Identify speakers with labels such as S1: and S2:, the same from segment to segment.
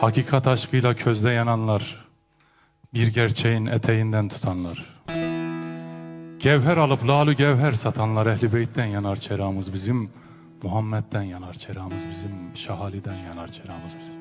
S1: Hakikat aşkıyla közde yananlar, bir gerçeğin eteğinden tutanlar. Gevher alıp lalü gevher satanlar ehli beytten yanar çerağımız bizim. Muhammed'den yanar çerağımız bizim. Şahali'den yanar çerağımız bizim.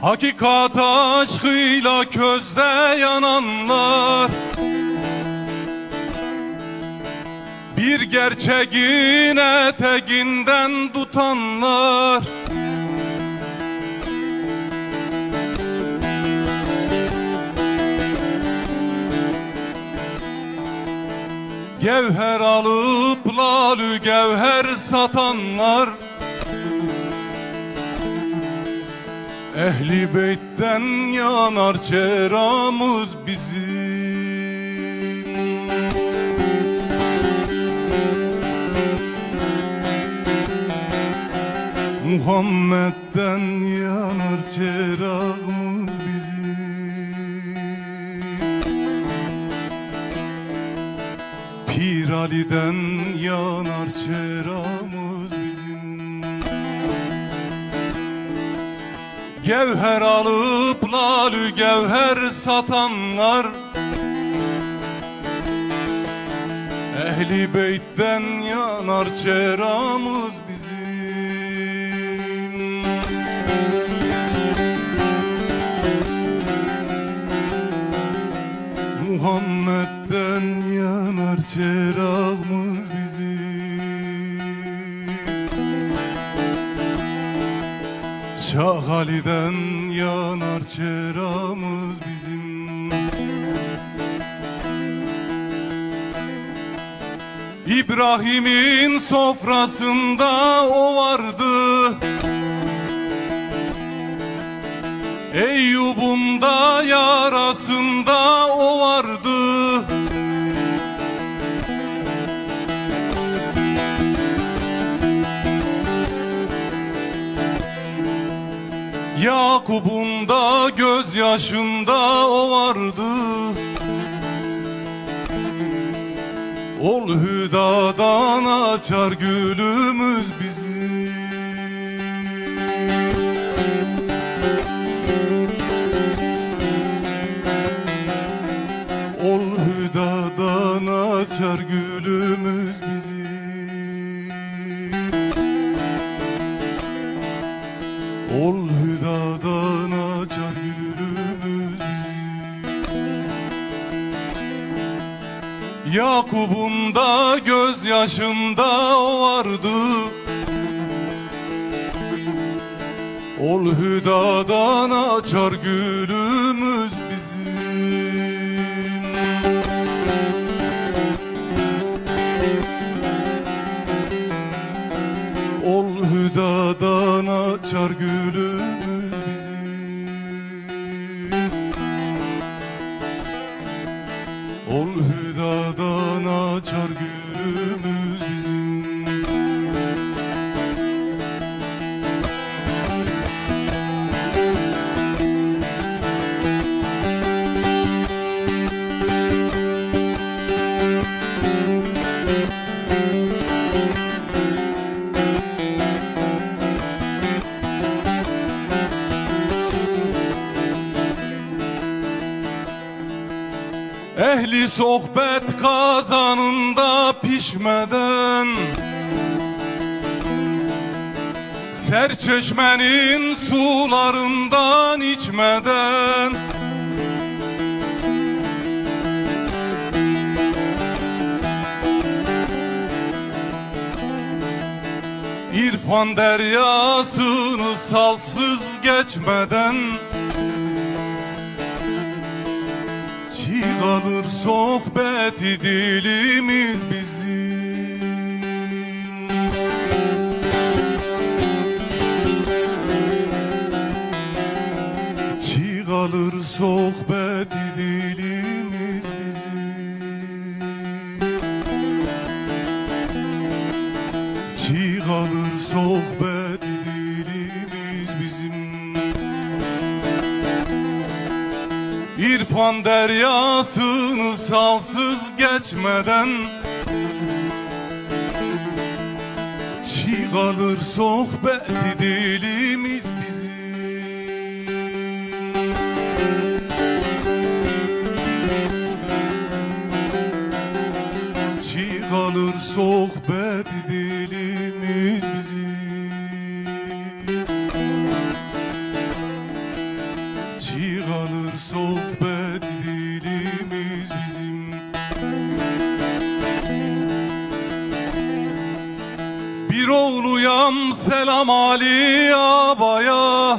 S1: Hakikat aşkıyla közde yananlar. Bir gerçeğin eteğinden tutanlar. Gevher alıp lalü gevher satanlar Ehli beytten yanar çeramız bizim Muhammed'den yanar çerağımız bizim Pir Ali'den yanar çerağımız Gevher alıp lalü gevher satanlar Ehli beytten yanar çeramız Şah Ali'den yanar çerağımız bizim. İbrahim'in sofrasında o vardı. Eyyub'un Yakup'un da gözyaşında o vardı. Ol hüdadan açar gülümüz bizim Ol hüdadan açar gülümüz bizim Ol Yakup'un da gözyaşında o vardı. Ol hüdadan açar gülümüz hüdadan açar gülümüz Ehli sohbet kazanında pişmeden Serçeşmenin sularından içmeden İrfan deryasını salsız geçmeden kalır sohbeti dilimiz bizim. Çiğ kalır sohbeti dilimiz İrfan deryasını salsız geçmeden Çiğ kalır sohbet dilimiz oğluyam selam Ali abaya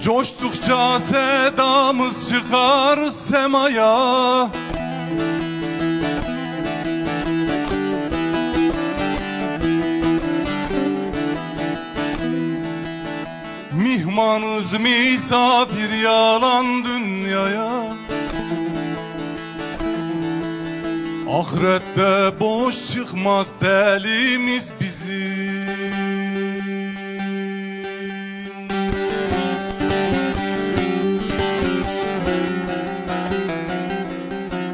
S1: Coştukça sedamız çıkar semaya. Mihmanız misafir yalan dünyaya Ahirette boş çıkmaz delimiz bizim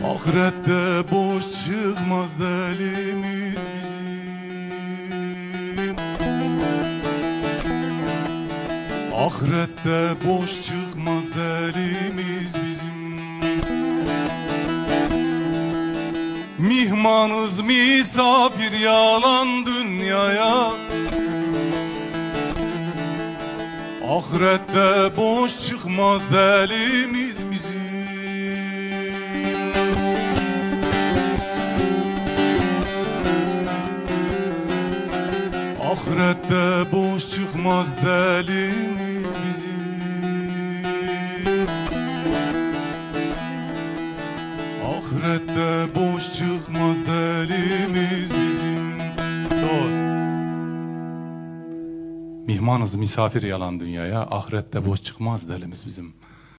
S1: Ahirette boş çıkmaz delimiz bizim Ahirette boş çıkmaz Mihmanız misafir yalan dünyaya. Ahirette boş çıkmaz delimiz bizim. Ahirette boş çıkmaz delimiz Ahirette boş çıkmaz delimiz bizim. Dost. Mihmanız misafir yalan dünyaya Ahirette boş çıkmaz delimiz bizim